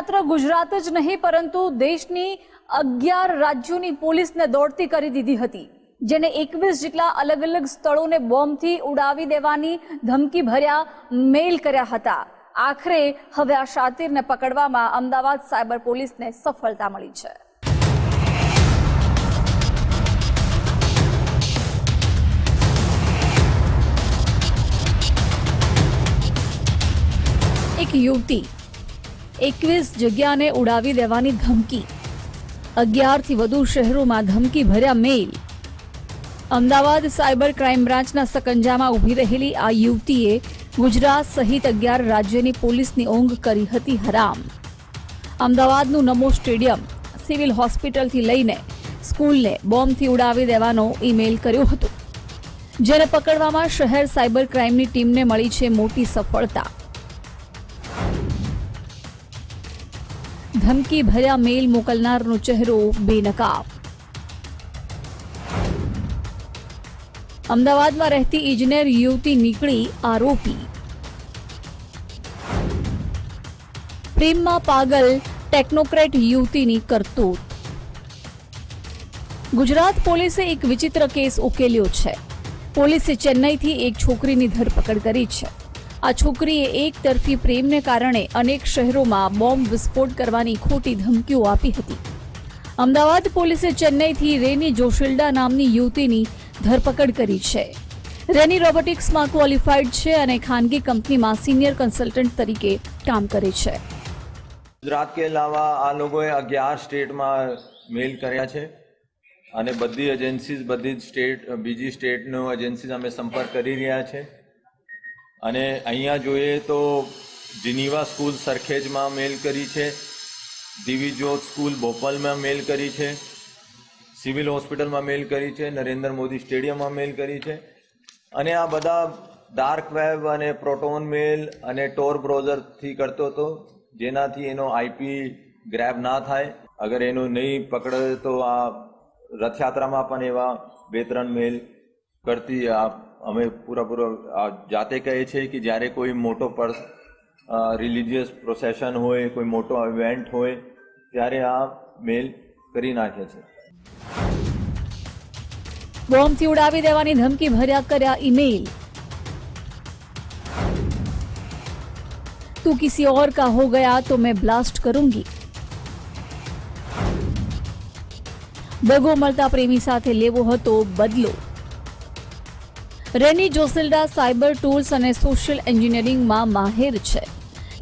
માત્ર ગુજરાત જ નહીં, પરંતુ દેશની અગિયાર રાજ્યોની પોલીસને દોડતી કરી દીધી હતી, જેને એકવીસ જેટલા અલગ અલગ સ્થળોને બોમ્બથી ઉડાવી દેવાની ધમકી ભર્યા મેલ કર્યા હતા. આખરે હવે આ શાતિરને પકડવામાં અમદાવાદ સાયબર પોલીસને સફળતા મળી છે. એક યુવતી એકવીસ જગ્યાને ઉડાવી દેવાની ધમકી. અગિયારથી વધુ શહેરોમાં ધમકી ભર્યા મેલ અમદાવાદ સાયબર ક્રાઇમ બ્રાન્ચના સકંજામાં ઊભી રહેલી આ યુવતીએ ગુજરાત સહિત અગિયાર રાજ્યની પોલીસની ઊંઘ કરી હતી હરામ. અમદાવાદનું નમો સ્ટેડિયમ, સિવિલ હોસ્પિટલથી લઈને સ્કૂલને બોમ્બથી ઉડાવી દેવાનો ઈમેલ કર્યો હતો. જેને પકડવામાં શહેર સાયબર ક્રાઇમની ટીમને મળી છે મોટી સફળતા. ધમકી ભર્યા મેલ મોકલનારનો ચહેરો બેનકાબ. અમદાવાદમાં રહેતી ઇજનેર યુવતી નીકળી આરોપી. પ્રેમમાં પાગલ ટેકનોક્રેટ યુવતીની કરતૂત. ગુજરાત પોલીસે એક વિચિત્ર કેસ ઉકેલ્યો છે. પોલીસે ચેન્નઈથી એક છોકરીની ધરપકડ કરી છે. આ છોકરીએ એક તરફી પ્રેમને કારણે અનેક શહેરોમાં બોમ્બ વિસ્ફોટ કરવાની ખોટી ધમકીઓ આપી હતી. અમદાવાદ પોલીસે ચેન્નઈથી રેની જોશિલ્ડા નામની યુવતીની ધરપકડ કરી છે. રેની રોબોટિક્સમાં ક્વોલિફાઈડ છે અને ખાનગી કંપનીમાં સિનિયર કન્સલ્ટન્ટ તરીકે કામ કરે છે. ગુજરાત કે અલાવા આ લોકોએ અગિયાર સ્ટેટમાં મેલ કર્યા છે અને બધી એજન્સીઝ બધી જ સ્ટેટ, બીજી સ્ટેટનો એજન્સીઝ અમે સંપર્ક કરી રહ્યા છે. અને અહીંયા જોઈએ તો જીનીવા સ્કૂલ સરખેજમાં મેલ કરી છે દિવી સ્કૂલ ભોપાલમાં મેલ કરી છે, સિવિલ હોસ્પિટલમાં મેલ કરી છે, નરેન્દ્ર મોદી સ્ટેડિયમમાં મેલ કરી છે. અને આ બધા ડાર્ક વેબ અને પ્રોટોન મેલ અને ટોર બ્રાઉઝરથી કરતો હતો, જેનાથી એનો આઈપી ગ્રેબ ના થાય. અગર એનું નહીં પકડે તો આ રથયાત્રામાં પણ એવા બે ત્રણ મેલ કરતી આ અમે પૂરા પૂરા આ જાતે કહે છે કે જ્યારે કોઈ મોટો પર્સ રિલિજિયસ પ્રોસેશન હોય કોઈ મોટો ઇવેન્ટ હોય ત્યારે આ મેલ કરી નાખે છે બોમ્બથી ઉડાવી દેવાની ધમકી ભર્યા કર્યા ईमेल तू किसी और का हो गया तो मैं ब्लास्ट करूंगी દગો મળતા પ્રેમી સાથે લેવો હતો બદલો રેની જોસેલ્ડા સાયબર ટૂલ્સ અને સોશિયલ એન્જિનિયરિંગમાં માહેર છે.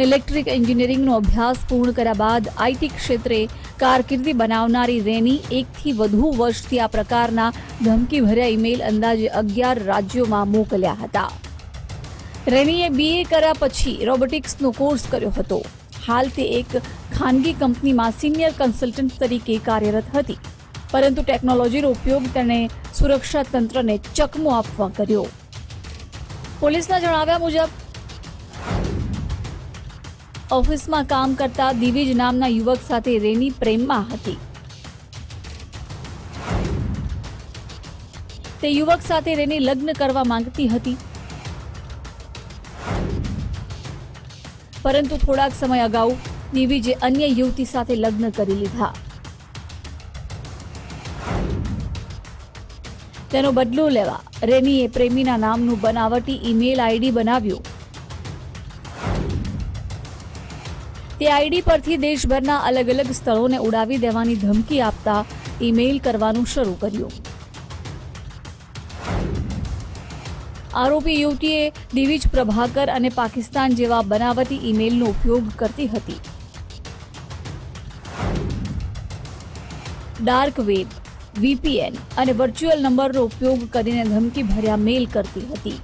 ઇલેક્ટ્રિક એન્જિનિયરિંગનો અભ્યાસ પૂર્ણ કર્યા બાદ આઈટી ક્ષેત્રે કારકિર્દી બનાવનારી રેની એકથી વધુ વર્ષથી આ પ્રકારના ધમકી ભર્યા ઈમેલ અંદાજે અગિયાર રાજ્યોમાં મોકલ્યા હતા. રેનીએ બીએ કર્યા પછી રોબોટિક્સનો કોર્સ કર્યો હતો. હાલ તે એક ખાનગી કંપનીમાં સિનિયર કન્સલ્ટન્ટ તરીકે કાર્યરત હતી. પરંતુ ટેકનોલોજીનો ઉપયોગ તેણે સુરક્ષા તંત્રને ચકમો આપવા કર્યો. પોલીસના જણાવ્યા મુજબ, ઓફિસમાં કામ કરતા દિવિજ નામના યુવક સાથે રેની પ્રેમમાં હતી. તે યુવક સાથે રેની લગ્ન કરવા માંગતી હતી. પરંતુ થોડાક સમય અગાઉ દિવિજે અન્ય યુવતી સાથે લગ્ન કરી લીધા. તેનો બદલો લેવા રેનીએ પ્રેમીના નામનું બનાવટી ઈમેલ આઈડી બનાવ્યું. તે આઈડી પરથી દેશભરના અલગ અલગ સ્થળોને ઉડાવી દેવાની ધમકી આપતા ઈમેલ કરવાનું શરૂ કર્યું. આરોપી યુવતીએ દિવિજ પ્રભાકર અને પાકિસ્તાન જેવા બનાવટી ઈમેલનો ઉપયોગ કરતી હતી. ડાર્ક વેબ વીપીએન અને વર્ચ્યુઅલ નંબરનો ઉપયોગ કરીને ધમકી ભર્યા મેલ કરતી હતી.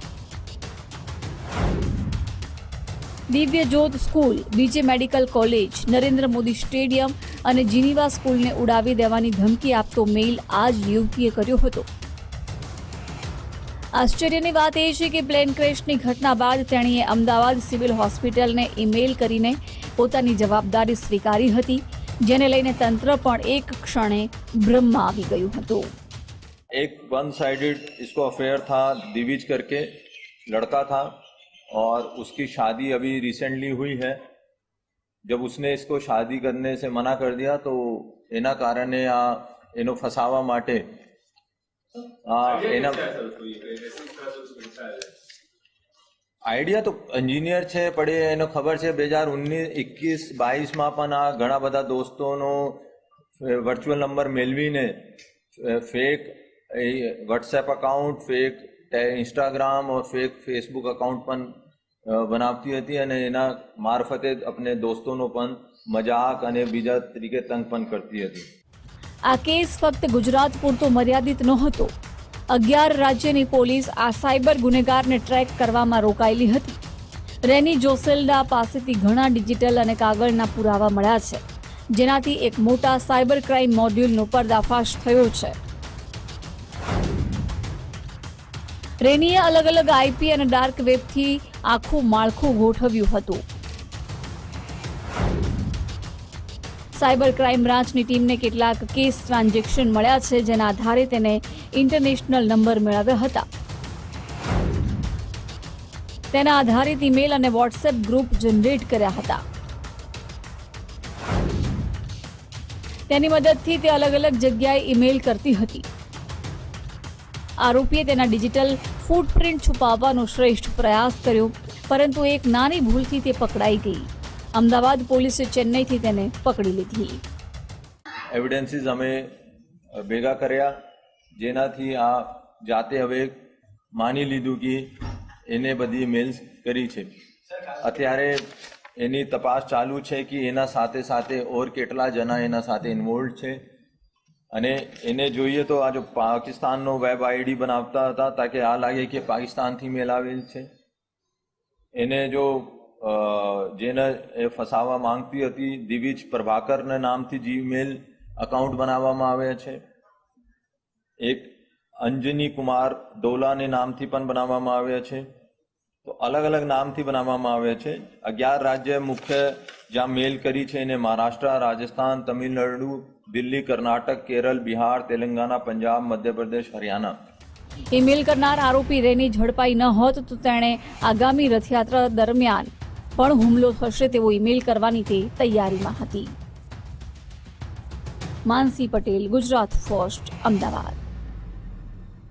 Divya school, BJ medical college, Narendra Modi stadium અને જીનીવા સ્કૂલને ઉડાવી દેવાની ધમકી આપતો મેલ આ જ યુવતીએ કર્યો હતો. આશ્ચર્યની વાત એ છે કે પ્લેન ક્રેશની ઘટના બાદ તેણીએ અમદાવાદ સિવિલ હોસ્પિટલને ઈમેલ કરીને પોતાની જવાબદારી સ્વીકારી હતી. જેને લઈને તંત્ર પણ એક ક્ષણે બ્રહ્મમાં આવી ગયું હતું एक वन साइडेड इसको अफेयर था दिविज करके लड़का था और उसकी शादी अभी रिसेंटली हुई है जब उसने इसको शादी करने से मना कर दिया तो એના કારણે આ એનો ફસાવા માટે આ એના આઈડિયા તો એન્જિનિયર છે એ એને ખબર છે, બે હજાર ઓગણીસ એકવીસ, બાવીસમાં પણ આ ઘણા બધા દોસ્તોનો વર્ચ્યુઅલ નંબર મેળવીને fake WhatsApp account fake Instagram or fake Facebook account પણ બનાવતી હતી અને એના મારફતે આપણે દોસ્તોનો પણ મજાક અને બીજા તરીકે તંગ પણ કરતી હતી. આ કેસ ફક્ત ગુજરાત પૂરતો મર્યાદિત નહોતો. અગિયાર રાજ્યની પોલીસ આ સાયબર ગુનેગારને ટ્રેક કરવામાં રોકાયેલી હતી. રેની જોસેલ્ડા પાસેથી ઘણા ડિજિટલ અને કાગળના પુરાવા મળ્યા છે, જેનાથી એક મોટા સાયબર ક્રાઇમ મોડ્યુલનો પર્દાફાશ થયો છે. રેનીએ અલગ અલગ આઈપી અને ડાર્ક વેબથી આખું માળખું ગોઠવ્યું હતું. સાયબર ક્રાઇમ બ્રાન્ચની ટીમને કેટલાક કેસ ટ્રાન્ઝેક્શન મળ્યા છે, જેના આધારે તેને ઇન્ટરનેશનલ નંબર મેળવ્યા હતા. તેના આધારિત ઈમેલ અને વોટ્સએપ ગ્રુપ જનરેટ કર્યા હતા. તેની મદદથી તે અલગ અલગ જગ્યાએ ઈમેલ કરતી હતી. આરોપીએ તેના ડિજિટલ ફૂટપ્રિન્ટ છુપાવવાનો શ્રેષ્ઠ પ્રયાસ કર્યો, પરંતુ એક નાની ભૂલથી તે પકડાઈ ગઈ. અમદાવાદ પોલીસે ચેન્નઈથી તેને પકડી લીધી. એવિડન્સીસ અમે ભેગા કર્યા. જેનાથી આ જાતે હવે માની લીધું કે એને બધી મેલ્સ કરી છે. અત્યારે એની તપાસ ચાલુ છે કે એના સાથે સાથે ઓર કેટલા જણા એના સાથે ઇન્વોલ્વ છે. અને એને જોઈએ તો આ જો પાકિસ્તાનનો વેબ આઈડી બનાવતા હતા, તાકે આ લાગે કે પાકિસ્તાનથી મેલાવેલ છે. એને જો જેને એ ફસાવવા માંગતી હતી, દિવિજ પ્રભાકરના નામથી જીમેલ અકાઉન્ટ બનાવવામાં આવે છે. એક અંજની કુમાર ડોલાને નામથી પણ બનાવવામાં આવે છે. તો અલગ અલગ નામથી બનાવવામાં આવે છે. અગિયાર રાજ્ય મુખ્ય જ્યાં મેલ કરી છે એને મહારાષ્ટ્ર, રાજસ્થાન, તમિલનાડુ, દિલ્હી, કર્ણાટક, કેરળ, બિહાર તેલંગાણા પંજાબ, મધ્યપ્રદેશ, હરિયાણા. ઈમેલ કરનાર આરોપી રેની ઝડપાઈ ન હોત તો તેણે આગામી રથયાત્રા દરમિયાન પણ હુમલો થશે તેવો ઈમેલ કરવાની તે તૈયારીમાં હતી. માનસી પટેલ ગુજરાત ફર્સ્ટ અમદાવાદ.